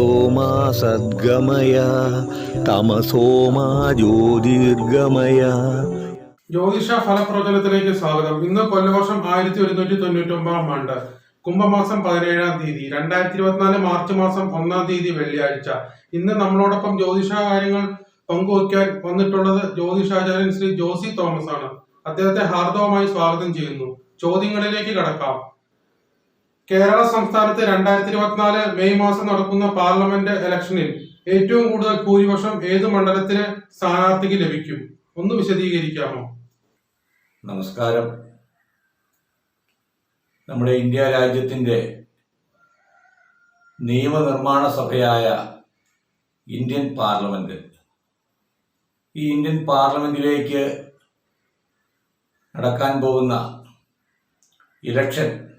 സത്യോമാ സദ്ഗമയ തമസോമാ ജ്യോതിർഗമയ. ജ്യോതിഷ ഫലപ്രവചനത്തിലേക്ക് സ്വാഗതം. ഇന്ന് കൊല്ലവർഷം ആയിരത്തി ഒരുന്നൂറ്റി തൊണ്ണൂറ്റി ഒമ്പതാം ആണ്ട് കുംഭമാസം പതിനേഴാം തീയതി രണ്ടായിരത്തി ഇരുപത്തിനാല് മാർച്ച് മാസം ഒന്നാം തീയതി വെള്ളിയാഴ്ച. ഇന്ന് നമ്മളോടൊപ്പം ജ്യോതിഷ കാര്യങ്ങൾ പങ്കുവയ്ക്കാൻ വന്നിട്ടുള്ളത് ജ്യോതിഷാചാര്യൻ ശ്രീ ജോസി തോമസ് ആണ് അദ്ദേഹത്തെ ഹാർദവമായി സ്വാഗതം ചെയ്യുന്നു. ചോദ്യങ്ങളിലേക്ക് കടക്കാം. കേരള സംസ്ഥാനത്ത് രണ്ടായിരത്തി ഇരുപത്തിനാല് മെയ് മാസം നടക്കുന്ന പാർലമെന്റ് ഇലക്ഷനിൽ ഏറ്റവും കൂടുതൽ ഭൂരിപക്ഷം ഏത് മണ്ഡലത്തിന് സ്ഥാനാർത്ഥിക്ക് ലഭിക്കും? ഒന്ന് വിശദീകരിക്കാമോ? നമസ്കാരം. നമ്മുടെ ഇന്ത്യ രാജ്യത്തിന്റെ നിയമനിർമ്മാണ സഭയായ ഇന്ത്യൻ പാർലമെന്റ്. ഈ ഇന്ത്യൻ പാർലമെന്റിലേക്ക് നടക്കാൻ പോകുന്ന ഇലക്ഷൻ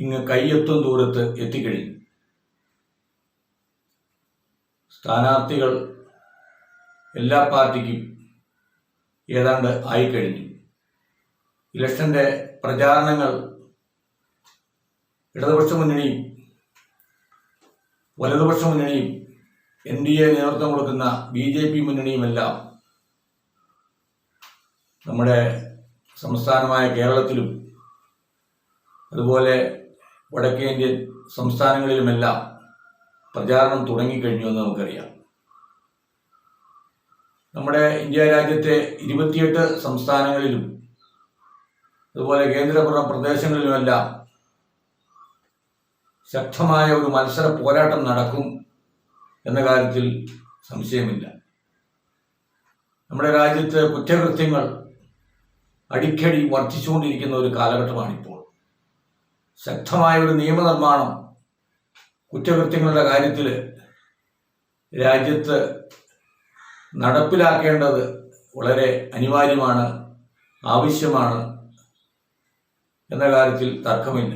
ഇങ്ങ് കയ്യെത്തും ദൂരത്ത് എത്തിക്കഴിഞ്ഞു. സ്ഥാനാർത്ഥികൾ എല്ലാ പാർട്ടിക്കും ഏതാണ്ട് ആയിക്കഴിഞ്ഞു. ഇലക്ഷന്റെ പ്രചാരണങ്ങൾ ഇടതുപക്ഷ മുന്നണിയും വലതുപക്ഷ മുന്നണിയും എൻ ഡി എ നേതൃത്വം കൊടുക്കുന്ന ബി ജെ പി മുന്നണിയുമെല്ലാം നമ്മുടെ സംസ്ഥാനമായ കേരളത്തിലും അതുപോലെ വടക്കേന്ത്യൻ സംസ്ഥാനങ്ങളിലുമെല്ലാം പ്രചാരണം തുടങ്ങിക്കഴിഞ്ഞു എന്ന് നമുക്കറിയാം. നമ്മുടെ ഇന്ത്യ രാജ്യത്തെ ഇരുപത്തിയെട്ട് സംസ്ഥാനങ്ങളിലും അതുപോലെ കേന്ദ്രഭരണ പ്രദേശങ്ങളിലുമെല്ലാം ശക്തമായ ഒരു മത്സര പോരാട്ടം നടക്കും എന്ന കാര്യത്തിൽ സംശയമില്ല. നമ്മുടെ രാജ്യത്ത് കുറ്റകൃത്യങ്ങൾ അടിക്കടി വർദ്ധിച്ചുകൊണ്ടിരിക്കുന്ന ഒരു കാലഘട്ടമാണിപ്പോൾ. ശക്തമായ ഒരു നിയമനിർമ്മാണം കുറ്റകൃത്യങ്ങളുടെ കാര്യത്തിൽ രാജ്യത്ത് നടപ്പിലാക്കേണ്ടത് വളരെ അനിവാര്യമാണ് ആവശ്യമാണ് എന്ന കാര്യത്തിൽ തർക്കമില്ല.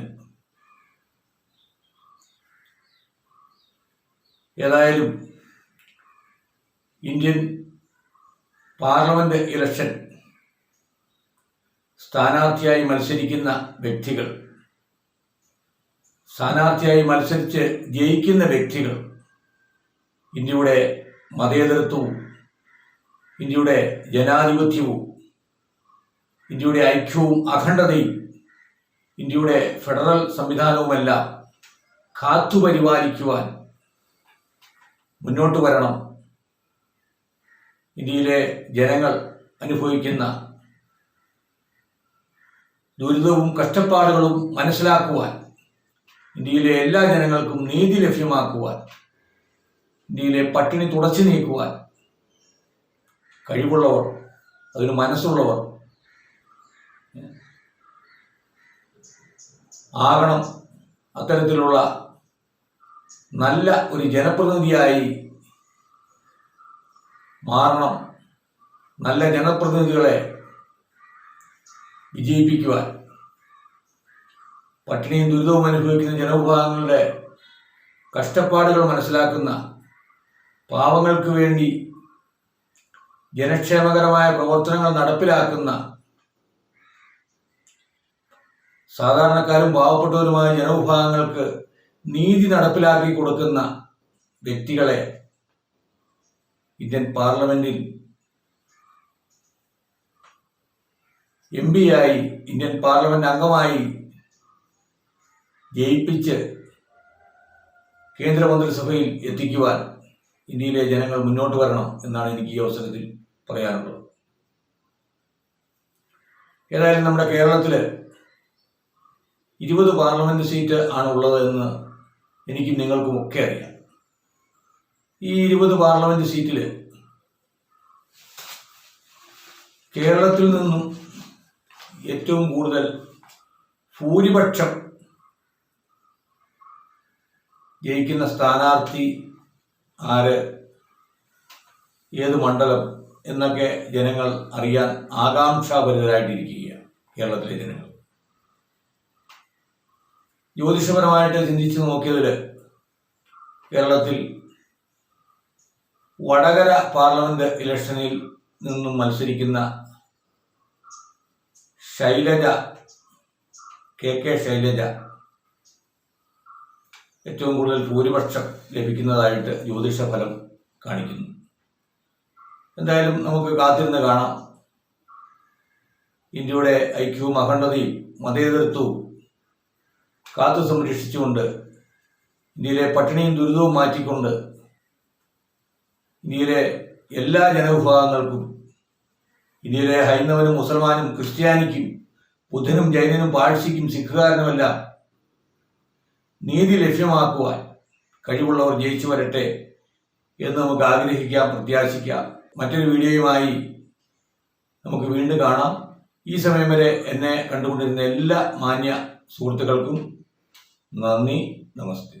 ഏതായാലും ഇന്ത്യൻ പാർലമെന്റ് ഇലക്ഷൻ സ്ഥാനാർത്ഥിയായി മത്സരിക്കുന്ന വ്യക്തികൾ സ്ഥാനാർത്ഥിയായി മത്സരിച്ച് ജയിക്കുന്ന വ്യക്തികൾ ഇന്ത്യയുടെ മതേതരത്വവും ഇന്ത്യയുടെ ജനാധിപത്യവും ഇന്ത്യയുടെ ഐക്യവും അഖണ്ഡതയും ഇന്ത്യയുടെ ഫെഡറൽ സംവിധാനവുമെല്ലാം കാത്തുപരിപാലിക്കുവാൻ മുന്നോട്ട് വരണം. ഇന്ത്യയിലെ ജനങ്ങൾ അനുഭവിക്കുന്ന ദുരിതവും കഷ്ടപ്പാടുകളും മനസ്സിലാക്കുവാൻ ഇന്ത്യയിലെ എല്ലാ ജനങ്ങൾക്കും നീതി ലഭ്യമാക്കുവാൻ ഇന്ത്യയിലെ പട്ടിണി തുടച്ചു നീക്കുവാൻ കഴിവുള്ളവർ അതിന് മനസ്സുള്ളവർ ആകണം അത്തരത്തിലുള്ള നല്ല ഒരു ജനപ്രതിനിധിയായി മാറണം നല്ല ജനപ്രതിനിധികളെ വിജയിപ്പിക്കുവാൻ. പട്ടിണിയും ദുരിതവും അനുഭവിക്കുന്ന ജനവിഭാഗങ്ങളുടെ കഷ്ടപ്പാടുകൾ മനസ്സിലാക്കുന്ന പാവങ്ങൾക്ക് വേണ്ടി ജനക്ഷേമകരമായ പ്രവർത്തനങ്ങൾ നടപ്പിലാക്കുന്ന സാധാരണക്കാരും പാവപ്പെട്ടവരുമായ ജനവിഭാഗങ്ങൾക്ക് നീതി നടപ്പിലാക്കി കൊടുക്കുന്ന വ്യക്തികളെ ഇന്ത്യൻ പാർലമെന്റിൽ എം ആയി ഇന്ത്യൻ പാർലമെന്റ് അംഗമായി ജയിപ്പിച്ച് കേന്ദ്രമന്ത്രിസഭയിൽ എത്തിക്കുവാൻ ഇന്ത്യയിലെ ജനങ്ങൾ മുന്നോട്ട് വരണം എന്നാണ് എനിക്ക് ഈ അവസരത്തിൽ പറയാനുള്ളത്. ഏതായാലും നമ്മുടെ കേരളത്തിൽ ഇരുപത് പാർലമെന്റ് സീറ്റ് ആണ് ഉള്ളത് എന്ന് എനിക്കും നിങ്ങൾക്കും ഒക്കെ അറിയാം. ഈ ഇരുപത് പാർലമെന്റ് സീറ്റിൽ കേരളത്തിൽ നിന്നും ഏറ്റവും കൂടുതൽ ഭൂരിപക്ഷം ജയിക്കുന്ന സ്ഥാനാർത്ഥി ആര്? ഏത് മണ്ഡലം എന്നൊക്കെ ജനങ്ങൾ അറിയാൻ ആകാംക്ഷാഭരിതരായിട്ടിരിക്കുകയാണ് കേരളത്തിലെ ജനങ്ങൾ. ജ്യോതിഷപരമായിട്ട് ചിന്തിച്ചു നോക്കിയതിൽ കേരളത്തിൽ വടകര പാർലമെന്റ് ഇലക്ഷനിൽ നിന്നും മത്സരിക്കുന്ന ശൈലജ കെ കെ ശൈലജ ഏറ്റവും കൂടുതൽ ഭൂരിപക്ഷം ലഭിക്കുന്നതായിട്ട് ജ്യോതിഷ ഫലം കാണിക്കുന്നു. എന്തായാലും നമുക്ക് കാത്തിരുന്ന് കാണാം. ഇന്ത്യയുടെ ഐക്യവും അഖണ്ഡതയും മതേതരത്വവും കാത്തു സംരക്ഷിച്ചുകൊണ്ട് ഇന്ത്യയിലെ പട്ടിണിയും ദുരിതവും മാറ്റിക്കൊണ്ട് ഇന്ത്യയിലെ എല്ലാ ജനവിഭാഗങ്ങൾക്കും ഇന്ത്യയിലെ ഹൈന്ദവനും മുസൽമാനും ക്രിസ്ത്യാനിക്കും ബുദ്ധനും ജൈനനും പാഴ്സിക്കും സിഖുകാരനുമെല്ലാം നീതി ലഭ്യമാക്കുവാൻ കഴിവുള്ളവർ ജയിച്ചു വരട്ടെ എന്ന് നമുക്ക് ആഗ്രഹിക്കാം പ്രത്യാശിക്കാം. മറ്റൊരു വീഡിയോയുമായി നമുക്ക് വീണ്ടും കാണാം. ഈ സമയം വരെ എന്നെ കണ്ടുകൊണ്ടിരുന്ന എല്ലാ മാന്യ സുഹൃത്തുക്കൾക്കും നന്ദി നമസ്തേ.